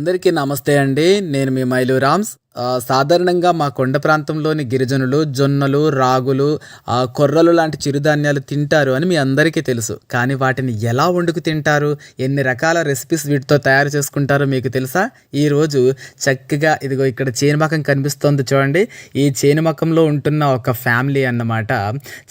అందరికీ నమస్తే అండి. నేను మీ మైలు రామ్స్. సాధారణంగా మా కొండ ప్రాంతంలోని గిరిజనులు జొన్నలు రాగులు కొర్రలు లాంటి చిరుధాన్యాలు తింటారు అని మీ అందరికీ తెలుసు. కానీ వాటిని ఎలా వండుకు తింటారు? ఎన్ని రకాల రెసిపీస్ వీటితో తయారు చేసుకుంటారో మీకు తెలుసా? ఈరోజు చక్కగా ఇదిగో ఇక్కడ చేనుమకం కనిపిస్తోంది చూడండి. ఈ చేనుమకంలో ఉంటున్న ఒక ఫ్యామిలీ అన్నమాట.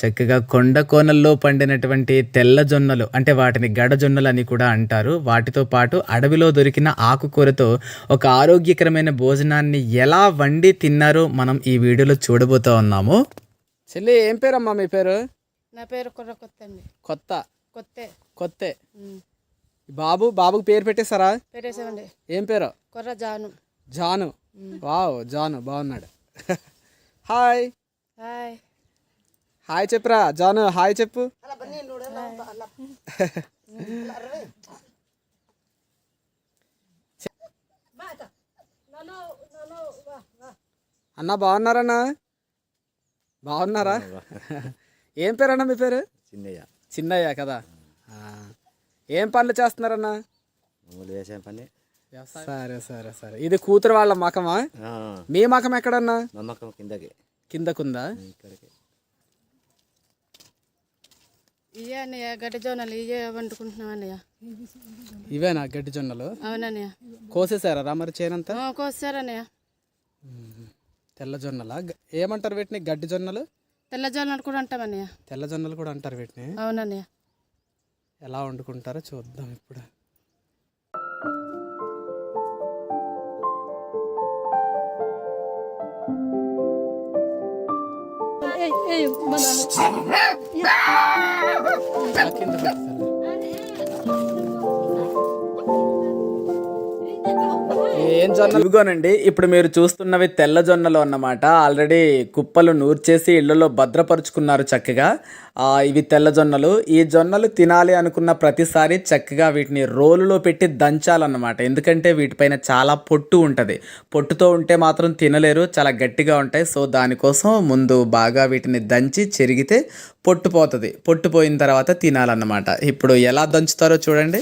చక్కగా కొండ కోనల్లో పండినటువంటి తెల్ల జొన్నలు అంటే వాటిని గడ జొన్నలు అని కూడా అంటారు. వాటితో పాటు అడవిలో దొరికిన ఆకుకూరతో ఒక ఆరోగ్యకరమైన భోజనాన్ని ఎలా వండి తిన్నారో మనం ఈ వీడియోలో చూడబోతా ఉన్నాము. చెల్లి ఏం పేరమ్మా మీ పేరు? నా పేరు కుర్ర కొత్త. అండి కొత్త. కొత్తే. కొత్తే. బాబు బాబుకి పేరు పెట్టేశారా? పెట్టేసామండి ఏం పేరు? కుర్ర జాను. జాను. వావ్ జాను బాగున్నాడు. హాయ్. హాయ్. హాయ్ చెప్పురా జాను హాయ్ చెప్పు. అన్న బాగున్నారన్నా? బాగున్నారా? ఏం పేరన్నా మీ పేరు? చిన్నయ్య. చిన్నయ్య కదా? ఆ. ఏం పనులు చేస్తున్నారన్నా? వ్యవసాయం పని. సరే సరే సరే. ఇది కూతురు వాళ్ళ మకమా? మీ మకం ఎక్కడన్నా? కిందకి. కిందకుందా? ఇక్కడికి. ఇయ్యే అన్నయ్య గడ్డి వండుకుంటున్నాం అన్నయ్య. ఇవేనా గడ్డి జొన్నలు? అవునన్నయ్య. కోసేసారా మరి చేనంతా? కోసారన్నయ్య తెల్ల జొన్నలా ఏమంటారు వీటిని గడ్డి జొన్నలు తెల్ల జోనలు కూడా అంటామన్నయ్య తెల్ల జొన్నలు కూడా అంటారు వీటిని అవునన్నయ్య ఎలా వండుకుంటారో చూద్దాం ఇప్పుడు కింద ఏం జొన్న ఇవిగోనండి ఇప్పుడు మీరు చూస్తున్నవి తెల్ల జొన్నలు అన్నమాట. ఆల్రెడీ కుప్పలు నూర్చేసి ఇళ్ళలో భద్రపరుచుకున్నారు చక్కగా. ఇవి తెల్ల జొన్నలు. ఈ జొన్నలు తినాలి అనుకున్న ప్రతిసారి చక్కగా వీటిని రోలులో పెట్టి దంచాలన్నమాట. ఎందుకంటే వీటిపైన చాలా పొట్టు ఉంటుంది. పొట్టుతో ఉంటే మాత్రం తినలేరు చాలా గట్టిగా ఉంటాయి. సో దానికోసం ముందు బాగా వీటిని దంచి చెరిగితే పొట్టు పోతుంది. పొట్టు పోయిన తర్వాత తినాలన్నమాట. ఇప్పుడు ఎలా దంచుతారో చూడండి.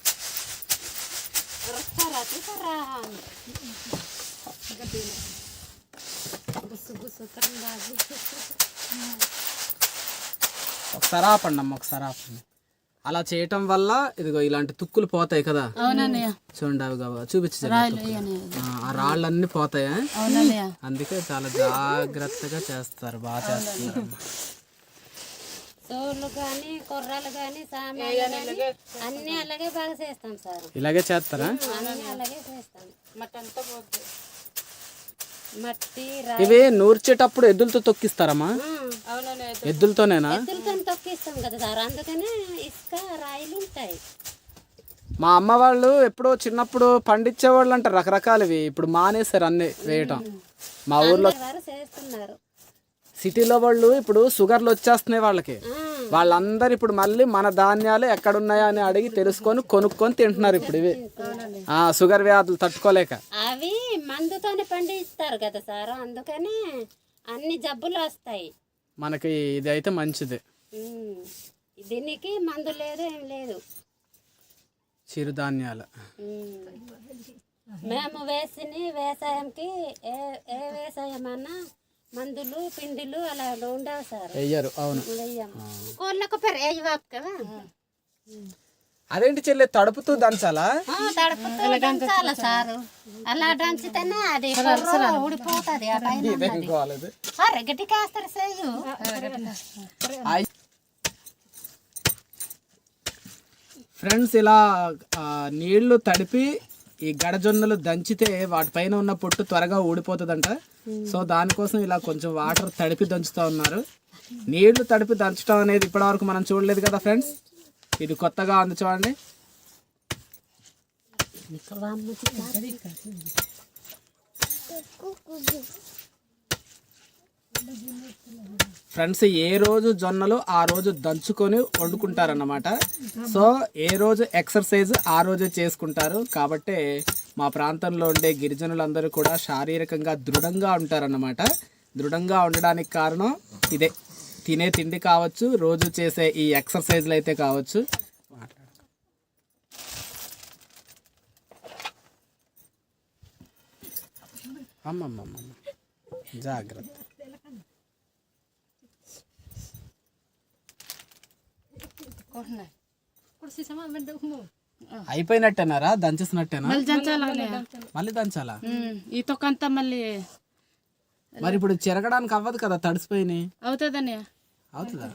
ఒకసారి ఆపండి అమ్మ ఒకసారి ఆపండి. అలా చేయటం వల్ల ఇదిగో ఇలాంటి తుక్కులు పోతాయి కదా? చూడండి అవి చూపించు ఆ, రాళ్ళన్నీ పోతాయా? అందుకే చాలా జాగ్రత్తగా చేస్తారు బాగా చేస్తారు కానీ కొర్రలు కానీ సామాన్లు కానీ అన్ని అలాగే బాగా చేస్తాం సార్. ఇలాగే చేస్తారా? అన్ని అలాగే చేస్తాం. మట్టి ఇవి నూర్చేటప్పుడు ఎద్దులతో తొక్కిస్తారమ్మా? ఎద్దులతోనేనా? ఎద్దులతో తొక్కిస్తాం కదా సార్. అందుకనే ఇసుక రాయిలు ఉంటాయి. మా అమ్మ వాళ్ళు ఎప్పుడో చిన్నప్పుడు పండించేవాళ్ళు అంటారు రకరకాలవి. ఇప్పుడు మానేశారు అన్ని వేయటం. మా ఊర్లో వారు చేస్తున్నారు. సిటీలో వాళ్ళు ఇప్పుడు షుగర్లు వచ్చేస్తున్నాయి వాళ్ళకి. వాళ్ళందరూ ఇప్పుడు మళ్ళీ మన ధాన్యాలు ఎక్కడున్నాయా అని అడిగి తెలుసుకొని కొనుక్కొని తింటున్నారు ఇప్పుడు ఇవి ఆ, షుగర్ వ్యాధులు తట్టుకోలేక అవి మందుతోనే పండిస్తారు కదా సార్ అందుకనే అన్ని జబ్బులు వస్తాయి మనకి ఇది అయితే మంచిది. దీనికి మందు లేదు ఏం లేదు చిరుధాన్యాలు. మేము వేసిన వ్యవసాయంకి ఏ ఏ వ్యవసాయం అన్నా మందులు పిండిలు అలా ఉండవు సార్. వెయ్యరు అవును. కోళ్ళకు కదా? అదేంటి చెల్లి తడుపుతూ దంచాలా? తడుపుతూ దంచాల సారు? అలా దంచితేనే అది ఊడిపోతుంది ఆ పైన వేస్తారు సేయు ఫ్రెండ్స్ ఇలా నీళ్ళు తడిపి ఈ గడజొన్నలు దంచితే వాటిపైన ఉన్న పొట్టు త్వరగా ఊడిపోతుందంట. సో దానికోసం ఇలా కొంచెం వాటర్ తడిపి దంచుతూ ఉన్నారు. నీళ్ళు తడిపి దంచడం అనేది ఇప్పటివరకు మనం చూడలేదు కదా ఫ్రెండ్స్? ఇది కొత్తగా ఉంది చూడండి. ఫ్రెండ్స్ ఏ రోజు జొన్నలు ఆ రోజు దంచుకొని వండుకుంటారన్నమాట. సో ఏ రోజు ఎక్సర్సైజ్ ఆ రోజే చేసుకుంటారు. కాబట్టి మా ప్రాంతంలో ఉండే గిరిజనులందరూ కూడా శారీరకంగా దృఢంగా ఉంటారన్నమాట. దృఢంగా ఉండడానికి కారణం ఇదే. తినే తిండి కావచ్చు రోజు చేసే ఈ ఎక్సర్సైజ్లు అయితే కావచ్చు. అమ్మమ్మమ్మ. జాగ్రత్త. ఇప్పుడు సీసమా అయిపోయినట్టేనారా? దంచేసినట్టేనా? మళ్ళీ దంచాలన్నయ్య మళ్ళీ దంచాలా? ఈ తొక్కంతా మళ్ళీ మరి ఇప్పుడు చెరగడానికి అవ్వదు కదా తడిసిపోయినాయి అవుతుందన్నయ్య అవుతుందా.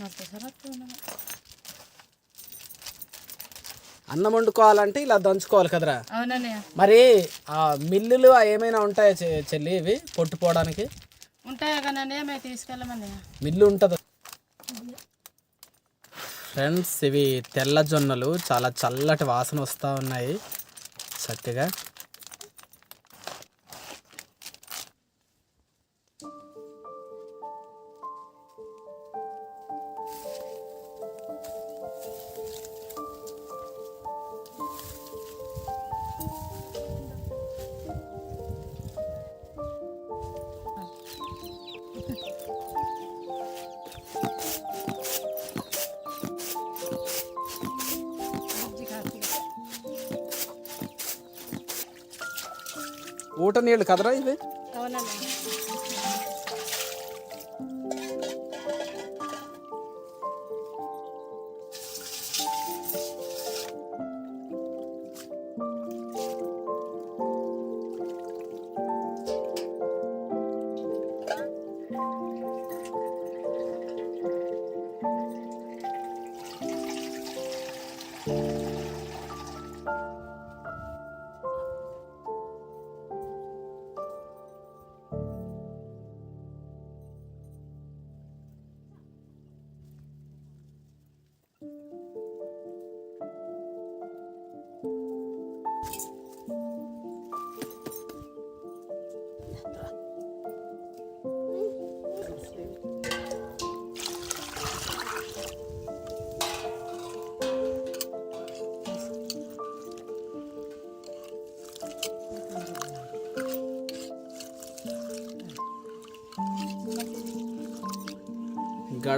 నాకు. అన్నం వండుకోవాలంటే ఇలా దంచుకోవాలి కదరా. మరి ఆ మిల్లులు ఏమైనా ఉంటాయా చెల్లి ఇవి పొట్టుపోవడానికి తీసుకెళ్ళమన్నయ్య మిల్లు ఉంటుంది. ఫ్రెండ్స్ ఇవి తెల్ల జొన్నలు చాలా చల్లటి వాసన వస్తూ ఉన్నాయి. చక్కగా. ఊట నీళ్ళు కదరా ఇవి?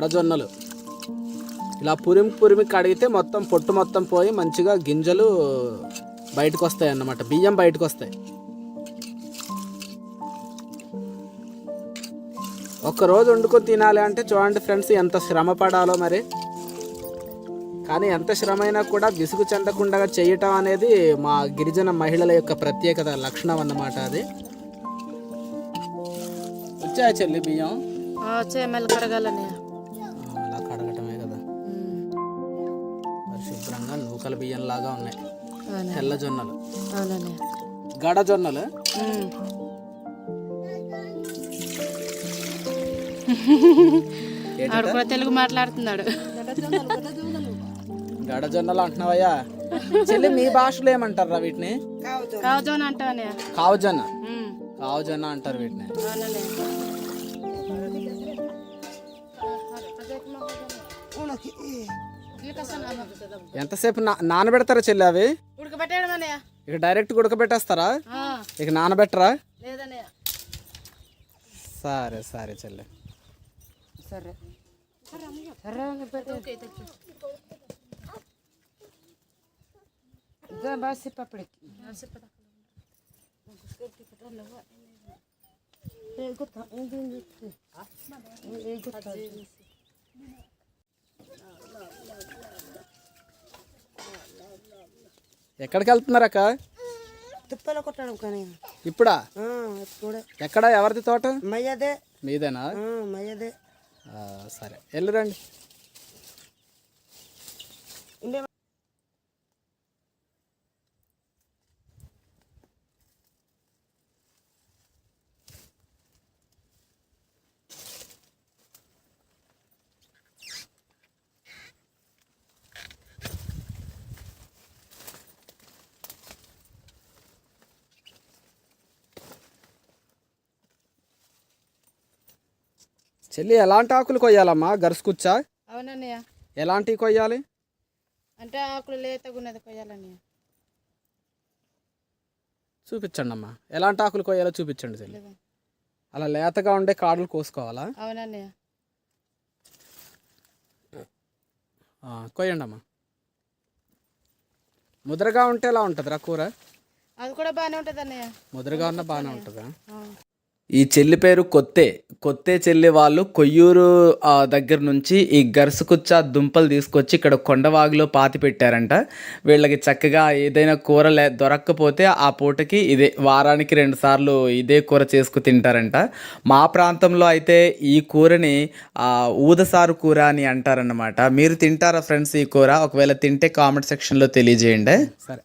ఎడజొన్నలు. ఇలా పురిమి పురిమి కడిగితే మొత్తం పొట్టు మొత్తం పోయి మంచిగా గింజలు బయటకు వస్తాయి అన్నమాట బియ్యం బయటకు వస్తాయి ఒక్కరోజు వండుకొని తినాలి అంటే చూడండి ఫ్రెండ్స్ ఎంత శ్రమ పడాలో మరి. కానీ ఎంత శ్రమ అయినా కూడా విసుగు చెందకుండా చేయటం అనేది మా గిరిజన మహిళల యొక్క ప్రత్యేకత లక్షణం అన్నమాట అది. వచ్చాయా చెల్లి బియ్యం? వచ్చాయి మళ్ళీ నూకల బియ్యం లాగా ఉన్నాయి తెల్ల జొన్నలు. గడ జొన్నలు? కూడా తెలుగు మాట్లాడుతున్నాడు. గడ జొన్నలు అంటున్నావయ్యా? చెల్లి మీ భాషలో ఏమంటారా వీటిని? కావజోన్ అంటావన్నయ్య కావజొన్న. కావజొన్న అంటారు వీటిని. ఎంతసేపు నానబెడతారా చెల్లి అవి ఇక డైరెక్ట్ ఉడకబెట్టేస్తారా? ఆ, ఇక నానబెట్టరా? సరే సరే చెల్లి. సరే. ఎక్కడికి వెళ్తున్నారు అక్క? తుప్పల కొట్టడం కానీ ఇప్పుడా? ఇప్పుడే. ఎక్కడ? ఎవరిది తోట? మయ్యదే. మీదేనా? మయ్యదే. సరే. వెళ్ళురండి ఇండే చెల్లి ఎలాంటి ఆకులు కొయ్యాలమ్మా? గరుసుకుచ్చా అవునన్నయ్య. ఎలాంటివి కొయ్యాలి? అంటే ఆకులు లేతగా ఉన్నది కొయ్యాలన్నయ్య. చూపించండి అమ్మా ఎలాంటి ఆకులు కొయ్యాలో చూపించండి చెల్లి. అలా లేతగా ఉండే కాడలు కోసుకోవాలా? అవునన్నయ్య. కొయ్యండి అమ్మా ముద్రగా ఉంటే ఎలా ఉంటుందిరా కూర? అది కూడా బాగానే ఉంటుంది అన్నయ్య ముద్రగా ఉన్న బాగానే ఉంటుందా. ఈ చెల్లి పేరు కొత్తే. కొత్తే చెల్లి వాళ్ళు కొయ్యూరు దగ్గర నుంచి ఈ గరుసుకుచ్చ దుంపలు తీసుకొచ్చి ఇక్కడ కొండవాగులో పాతి పెట్టారంట. వీళ్ళకి చక్కగా ఏదైనా కూర లే దొరక్కపోతే ఆ పూటకి ఇదే వారానికి రెండు సార్లు ఇదే కూర చేసుకు తింటారంట. మా ప్రాంతంలో అయితే ఈ కూరని ఊదసారు కూర అని అంటారన్నమాట. మీరు తింటారా ఫ్రెండ్స్ ఈ కూర? ఒకవేళ తింటే కామెంట్ సెక్షన్లో తెలియజేయండి. సరే.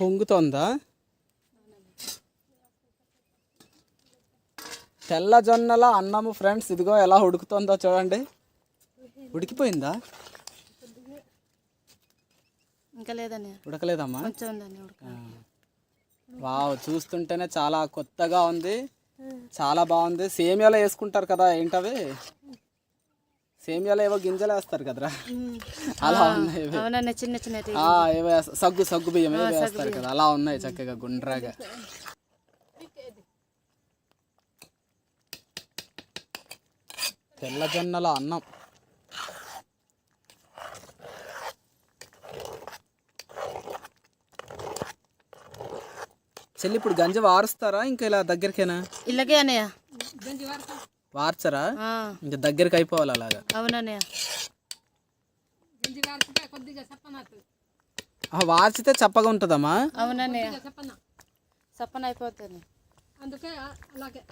పొంగుతోందా? తెల్ల జొన్నల అన్నము ఫ్రెండ్స్ ఇదిగో ఎలా ఉడుకుతుందో చూడండి. ఉడికిపోయిందా? ఇంకా ఉడకలేదమ్మా? వావ్ చూస్తుంటేనే చాలా కొత్తగా ఉంది. చాలా బాగుంది. సేమియాలో వేసుకుంటారు కదా ఏంటవి? సేమియాలో ఏవో గింజలు వేస్తారు కదరా. అలా ఉన్నాయి చిన్న చిన్న ఆ, ఏవో సగ్గు సగ్గు బియ్యం ఏవో వేస్తారు కదా అలా ఉన్నాయి చక్కగా గుండ్రాగా. తెల్ల జొన్నల అన్నం. చెల్లి ఇప్పుడు గంజి వారుస్తారా? ఇంకా ఇలా దగ్గరికేనా? ఇళ్ళకే అన్నయ్య. వార్చరా? ఇంకా దగ్గరికి అయిపోవాలి అలాగా. అవునన్నయ్య. ఆ, వార్చితే చప్పగా ఉంటుందమ్మా? అవునన్నయ్య. సప్పన. అయిపోతుంది అందుకే అలాగే.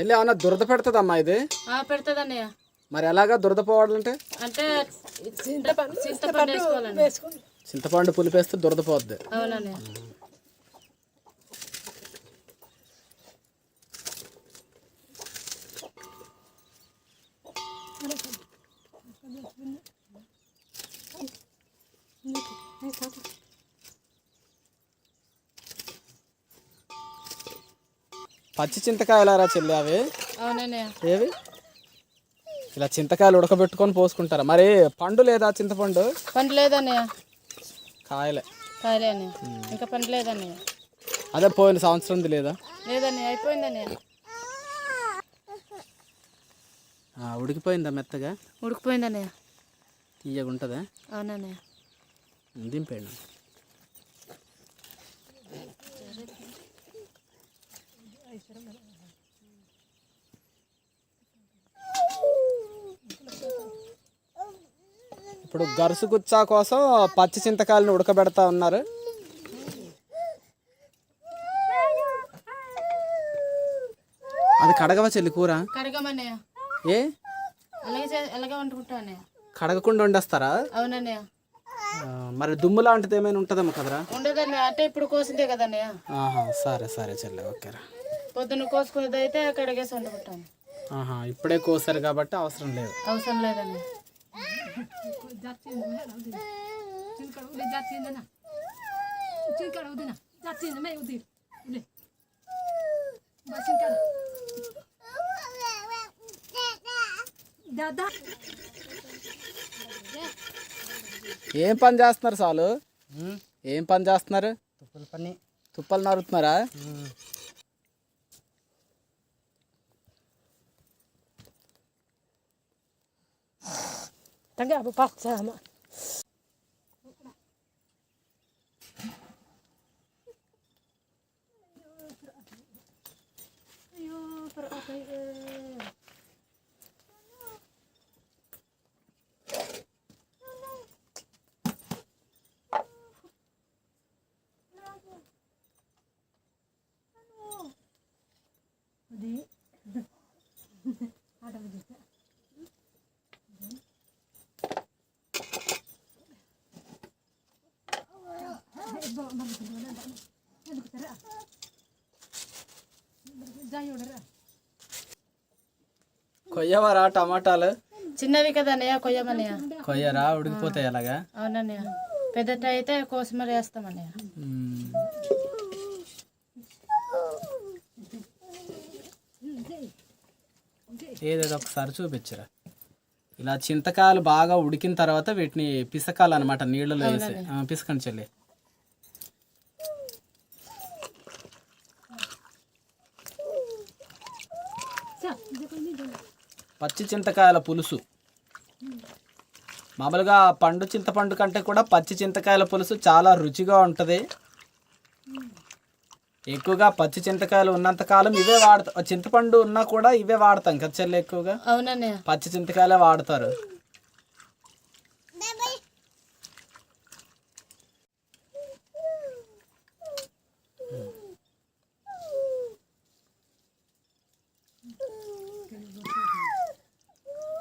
చెల్లి ఏమన్నా దురద పెడుతుందమ్మా ఇది? మరి ఎలాగా దురద పోవాలంటే? అంటే చింతపండు చింతపండు వేసుకోవాలండి. చింతపండు పులిపేస్తే దురద పోద్ది. అవునన్నయ్య. పచ్చి చింతకాయలు రా చెల్లి అవి? ఏవి? ఇలా చింతకాయలు ఉడకబెట్టుకొని పోసుకుంటారా? మరి పండు లేదా చింతపండు? పండు లేదన్నయ్య కాయలే. కాయలే అన్నయ్య ఇంకా పండు లేదన్నయ్య అదే పోయిన సంవత్సరంది లేదా? లేదన్నయ్య అయిపోయిందన్నయ్య ఉడికిపోయిందా మెత్తగా? ఉడికిపోయిందన్నయ్య తీయగా ఉంటుందా అవునన్నయ్య దింపేయండి. ఇప్పుడు గరుసు గుచ్చా కోసం పచ్చి చింతకాయలను ఉడకబెడతా ఉన్నారు. అది కడగవా చెల్లి కూర? ఏ? కడగకుండా వండేస్తారా? మరి దుమ్ము లాంటిది ఏమైనా ఉంటుందేమో కదరా? ఉండదన్నయ్య అంటే ఇప్పుడు కోసిందే కదన్నయ్య. ఆహా సరే సరే చెల్లి ఓకేరా. పొద్దున్న కోసుకునేది అయితే కడిగేసి వండుకుంటాను. ఆహా ఇప్పుడే కోసారు కాబట్టి అవసరం లేదు. అవసరం లేదన్నయ్య చిలకడ ఉలి జాతిందనా చిలకడ ఉదినా జాతింది మే ఉది ఉలి బసికడ దాదా ఏం పని చేస్తున్నారు సాలు? ఏం పని చేస్తున్నారు? తుప్పల పని. తుప్పలు నరుతున్నారా? Danke, gab es Pazzama. కొయ్యవరా టమాటాలు? చిన్నవి కదా అన్నయ్య కొయ్యమన్నయ్య? కొయ్యరా? ఉడికిపోతాయి అలాగా? అవునన్నయ్య. పెద్దట అయితే కోసిమరి వేస్తామన్నయ్య ఏదేదో ఒకసారి చూపించరా. ఇలా చింతకాయలు బాగా ఉడికిన తర్వాత వీటిని పిసకాలన్నమాట నీళ్ళలో వేసి. పిసకండి చెల్లి. పచ్చి చింతకాయల పులుసు. మామూలుగా పండు చింతపండు కంటే కూడా పచ్చి చింతకాయల పులుసు చాలా రుచిగా ఉంటుంది. ఎక్కువగా పచ్చి చింతకాయలు ఉన్నంత కాలం ఇవే వాడతాం చింతపండు ఉన్నా కూడా ఇవే వాడతాం కదా చెల్లి ఎక్కువగా? పచ్చి చింతకాయలే వాడతారు.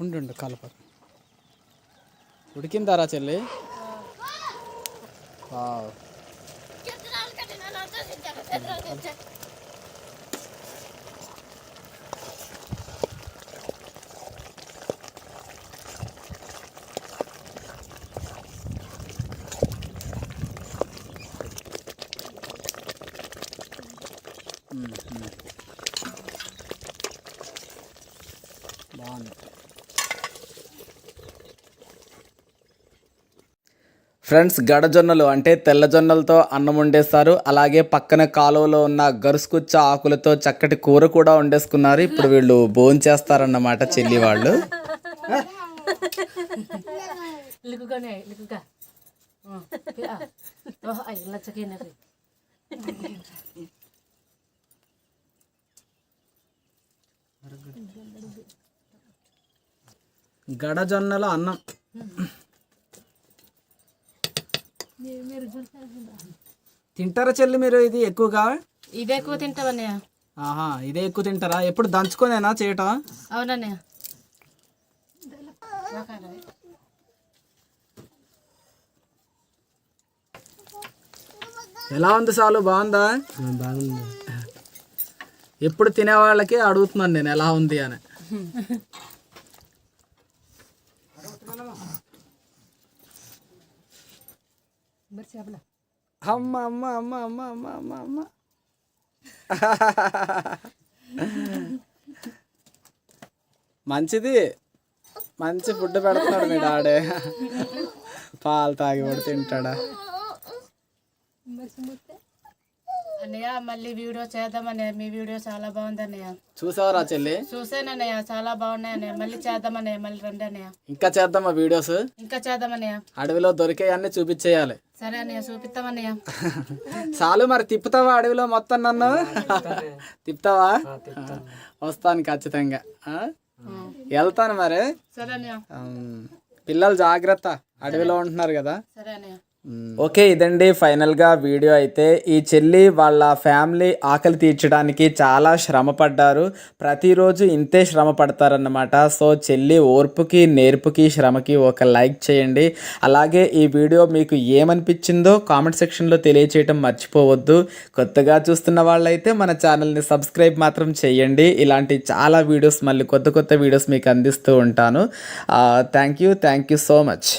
ఉండు కలప. ఉడికిందారా చెల్లి? వావ్. ఫ్రెండ్స్ గడజొన్నలు అంటే తెల్లజొన్నలతో అన్నం వండేస్తారు. అలాగే పక్కన కాలువలో ఉన్న గరుసుకుచ్చ ఆకులతో చక్కటి కూర కూడా వండేసుకున్నారు. ఇప్పుడు వీళ్ళు భోజనం చేస్తారన్నమాట చెల్లి వాళ్ళు. గడజొన్నల అన్నం. తింటారా చెల్లి మీరు ఇది ఎక్కువగా? ఇదే ఎక్కువ తింటావన్నయ్య. ఆహా ఇదే ఎక్కువ తింటారా? ఎప్పుడు దంచుకొనేనా చేయటం? అవునన్నయ్య. ఎలా ఉంది సాలు? బాగుందా? బాగుంది. ఎప్పుడు తినే వాళ్ళకి అడుగుతున్నాను నేను ఎలా ఉంది అని. అమ్మ అమ్మ అమ్మ అమ్మ అమ్మ అమ్మ అమ్మ. మంచిది. మంచి ఫుడ్ పెడుతున్నాడు మీ డాడే. పాలు తాగి కూడా తింటాడా? అన్నయ్య మళ్ళీ వీడియో చేద్దామన్నయ్య మీ వీడియో చాలా బాగుందన్నయ్య చూసావరా చెల్లి? చూసానన్నయ్య చాలా బాగున్నాయి అన్నయ్య. మళ్ళీ చేద్దామన్నయ్య మళ్ళీ రండి అన్నయ్య. ఇంకా చేద్దామా వీడియోస్? ఇంకా చేద్దామన్నయ్య అడవిలో దొరికేయన్నీ చూపించేయాలి. సరే అన్నయ్య చూపిస్తామన్నయ్య చాలు మరి తిప్పుతావా అడవిలో మొత్తం నన్ను? తిప్పుతావా? వస్తాను ఖచ్చితంగా. ఆ? వెళ్తాను మరి. సరే అన్నయ్య. పిల్లలు జాగ్రత్త. అడవిలో ఉంటున్నారు కదా. సరే అన్నయ్య. ఓకే ఇదండి ఫైనల్గా వీడియో అయితే. ఈ చెల్లి వాళ్ళ ఫ్యామిలీ ఆకలి తీర్చడానికి చాలా శ్రమ పడ్డారు ప్రతిరోజు ఇంతే శ్రమ పడతారన్నమాట సో చెల్లి ఓర్పుకి నేర్పుకి శ్రమకి ఒక లైక్ చేయండి. అలాగే ఈ వీడియో మీకు ఏమనిపించిందో కామెంట్ సెక్షన్లో తెలియచేయటం మర్చిపోవద్దు. కొత్తగా చూస్తున్న వాళ్ళైతే మన ఛానల్ని సబ్స్క్రైబ్ మాత్రం చేయండి. ఇలాంటి చాలా వీడియోస్ మళ్ళీ కొత్త కొత్త వీడియోస్ మీకు అందిస్తూ ఉంటాను. Thank you thank you so much.